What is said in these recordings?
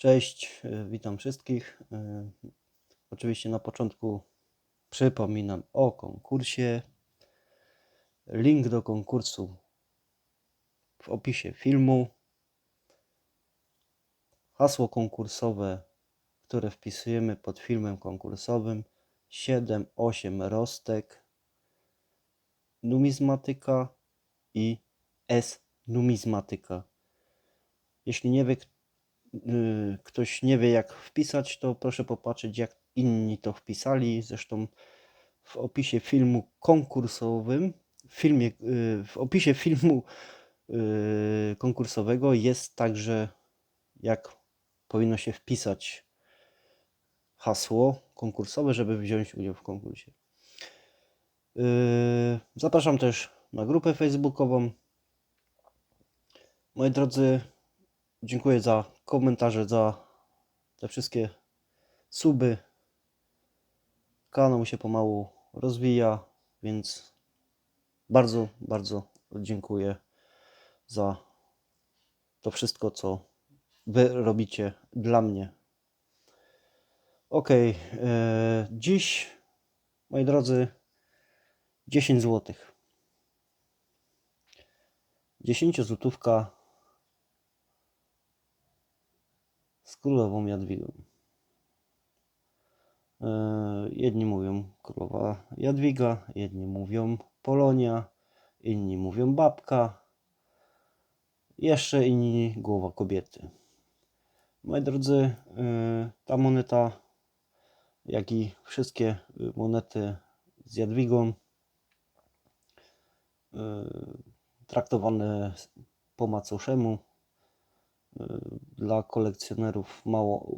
Cześć, y, witam wszystkich. Y, Oczywiście na początku przypominam o konkursie. Link do konkursu w opisie filmu. Hasło konkursowe, które wpisujemy pod filmem konkursowym 7-8 rostek, numizmatyka i S numizmatyka. Jeśli nie wie, ktoś nie wie jak wpisać, to proszę popatrzeć jak inni to wpisali. Zresztą w opisie filmu konkursowym, w, filmie, y, w opisie filmu y, konkursowego jest także jak powinno się wpisać hasło konkursowe, żeby wziąć udział w konkursie. Y, Zapraszam też na grupę facebookową. Moi drodzy, dziękuję za komentarze, za te wszystkie suby. Kanał się pomału rozwija, więc bardzo, bardzo dziękuję za to wszystko, co Wy robicie dla mnie. Ok, dziś, moi drodzy, 10 zł. 10 złotówka z królową Jadwigą. E, Jedni mówią królowa Jadwiga, jedni mówią Polonia, inni mówią babka, jeszcze inni głowa kobiety. Moi drodzy, e, ta moneta, jak i wszystkie monety z Jadwigą, e, traktowane po macoszemu, dla kolekcjonerów mało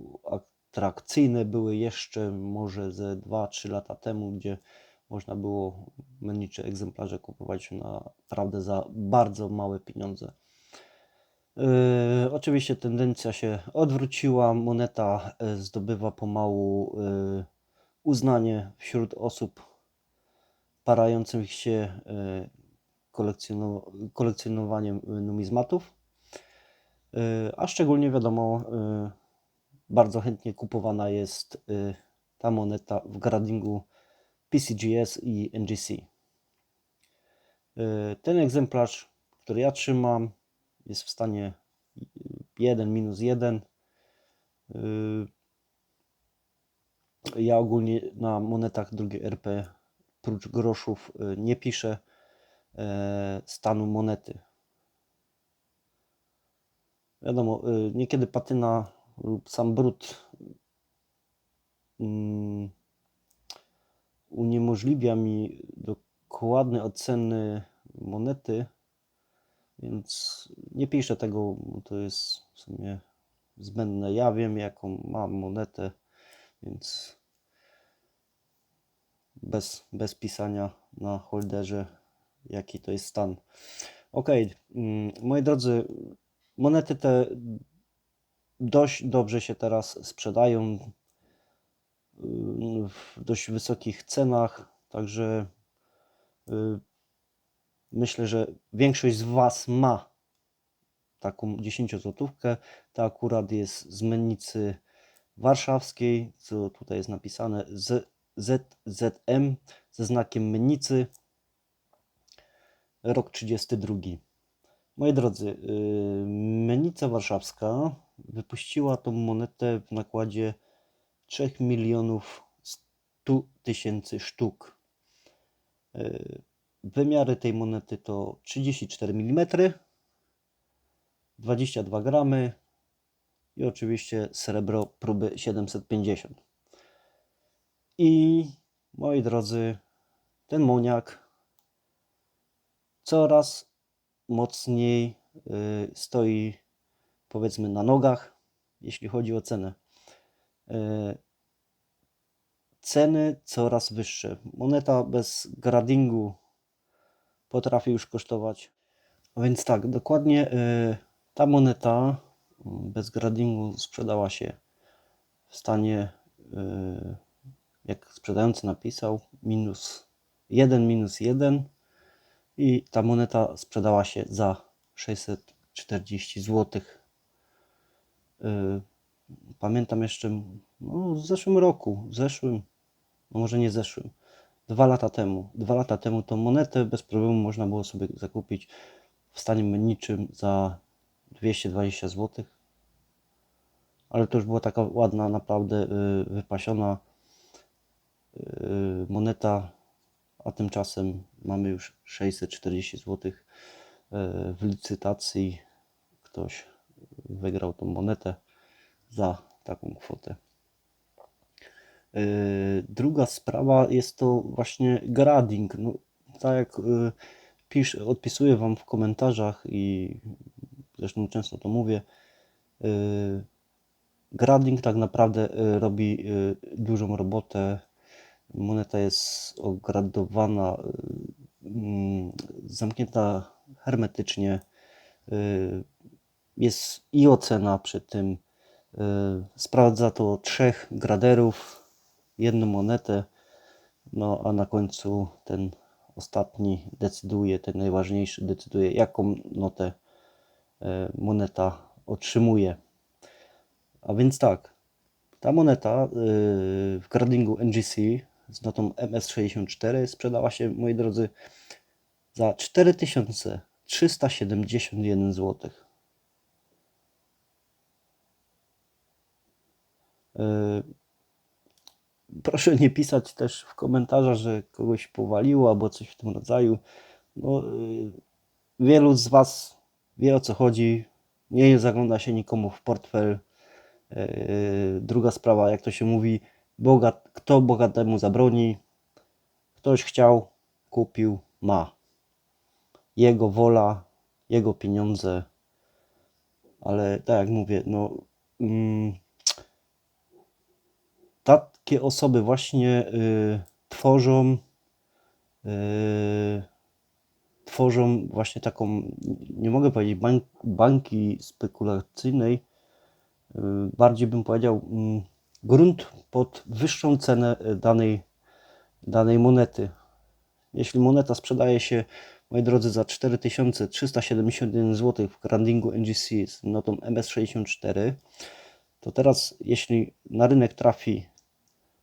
atrakcyjne były jeszcze może ze 2-3 lata temu, gdzie można było menicze egzemplarze kupować naprawdę za bardzo małe pieniądze. Yy, oczywiście tendencja się odwróciła, moneta y, zdobywa pomału y, uznanie wśród osób parających się y, kolekcjono- kolekcjonowaniem y, numizmatów. Y, A szczególnie wiadomo, y, bardzo chętnie kupowana jest y, ta moneta w gradingu PCGS i NGC. Ten egzemplarz, który ja trzymam, jest w stanie 1 minus 1. Ja ogólnie na monetach drugiej RP prócz groszów nie piszę stanu monety. Wiadomo, y, niekiedy patyna lub sam brud mm, uniemożliwia mi dokładne oceny monety, więc nie piszę tego, bo to jest w sumie zbędne. Ja wiem, jaką mam monetę, więc bez, bez pisania na holderze, jaki to jest stan. Ok, mm, moi drodzy, monety te dość dobrze się teraz sprzedają y, w dość wysokich cenach, także y, myślę, że większość z Was ma taką 10 złotówkę. Ta akurat jest z mennicy warszawskiej, co tutaj jest napisane z ZZM ze znakiem mennicy. Rok 32. Moi drodzy, yy, Mennica Warszawska wypuściła tą monetę w nakładzie 3 milionów 100 tysięcy sztuk. Yy, Wymiary tej monety to 34 mm, 22 gramy i oczywiście srebro próby 750. I moi drodzy, ten moniak coraz mocniej y, stoi powiedzmy na nogach, jeśli chodzi o cenę. Y, Ceny coraz wyższe. Moneta bez gradingu potrafi już kosztować. A więc tak, dokładnie y, ta moneta y, bez gradingu sprzedała się w stanie, jak sprzedający napisał, minus 1 minus 1 i ta moneta sprzedała się za 640 zł. pamiętam jeszcze no, w zeszłym roku, w zeszłym, no może nie zeszłym, dwa lata temu. Dwa lata temu tą monetę bez problemu można było sobie zakupić w stanie menniczym za 220 zł. Ale to już była taka ładna, naprawdę y, wypasiona y, moneta, a tymczasem mamy już 640 zł w licytacji. Ktoś wygrał tą monetę za taką kwotę. Yy, Druga sprawa jest to właśnie grading. No, tak jak yy, pisz, odpisuję Wam w komentarzach i zresztą często to mówię, grading tak naprawdę robi dużą robotę. Moneta jest ogradowana, yy, mm, zamknięta hermetycznie. Yy, Jest i ocena przy tym. Yy, Sprawdza to trzech graderów, jedną monetę, no a na końcu ten ostatni decyduje, ten najważniejszy decyduje, jaką notę moneta otrzymuje. A więc tak, ta moneta y, w gradingu NGC z notą MS64 sprzedała się, moi drodzy, za 4371 zł. Y, Proszę nie pisać też w komentarzach, że kogoś powaliło albo coś w tym rodzaju. No, y, wielu z Was wie o co chodzi. Nie zagląda się nikomu w portfel. Y, Druga sprawa, jak to się mówi, bogat, kto bogatemu zabroni. Ktoś chciał, kupił, ma. Jego wola, jego pieniądze. Ale tak jak mówię, no. Mm, takie osoby właśnie y, tworzą y, tworzą właśnie taką, nie mogę powiedzieć banki spekulacyjnej, y, bardziej bym powiedział mm, grunt pod wyższą cenę y, danej, danej monety. Jeśli moneta sprzedaje się, moi drodzy, za 4371 zł w grandingu NGC z notą MS64, to teraz jeśli na rynek trafi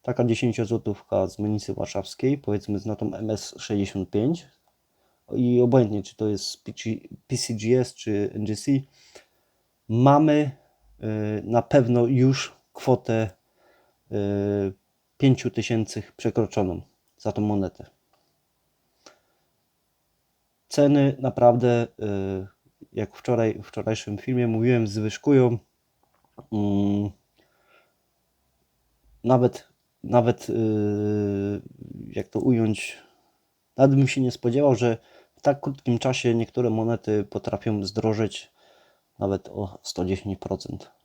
taka 10 złotówka z Menicy Warszawskiej, powiedzmy z notą MS65 i obojętnie czy to jest PC, PCGS czy NGC, mamy y, na pewno już kwotę 5000 przekroczoną za tą monetę. Ceny naprawdę, y, jak wczoraj w wczorajszym filmie mówiłem, zwyżkują. Mm, nawet, nawet yy, jak to ująć, nawet bym się nie spodziewał, że w tak krótkim czasie niektóre monety potrafią zdrożeć nawet o 110%.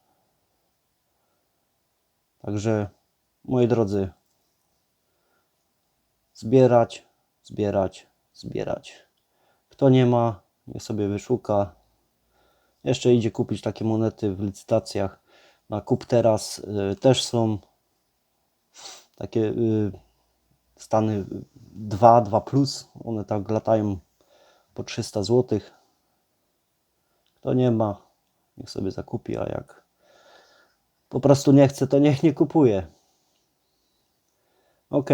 Także, moi drodzy, zbierać, zbierać, zbierać. Kto nie ma, niech sobie wyszuka. Jeszcze idzie kupić takie monety w licytacjach. Na kup teraz y, też są takie y, stany 2, 2 plus. One tak latają po 300 zł. Kto nie ma, niech sobie zakupi, a jak po prostu nie chce, to niech nie kupuje. Ok,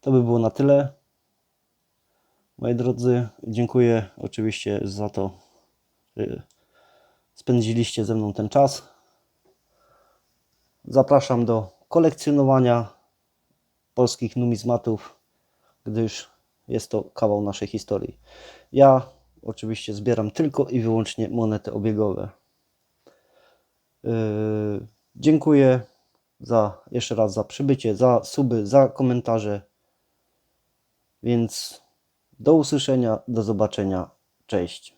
to by było na tyle. Moi drodzy, dziękuję oczywiście za to, że spędziliście ze mną ten czas. Zapraszam do kolekcjonowania polskich numizmatów, gdyż jest to kawał naszej historii. Ja oczywiście zbieram tylko i wyłącznie monety obiegowe. Yy, Dziękuję za jeszcze raz za przybycie, za suby, za komentarze. Więc do usłyszenia, do zobaczenia. Cześć.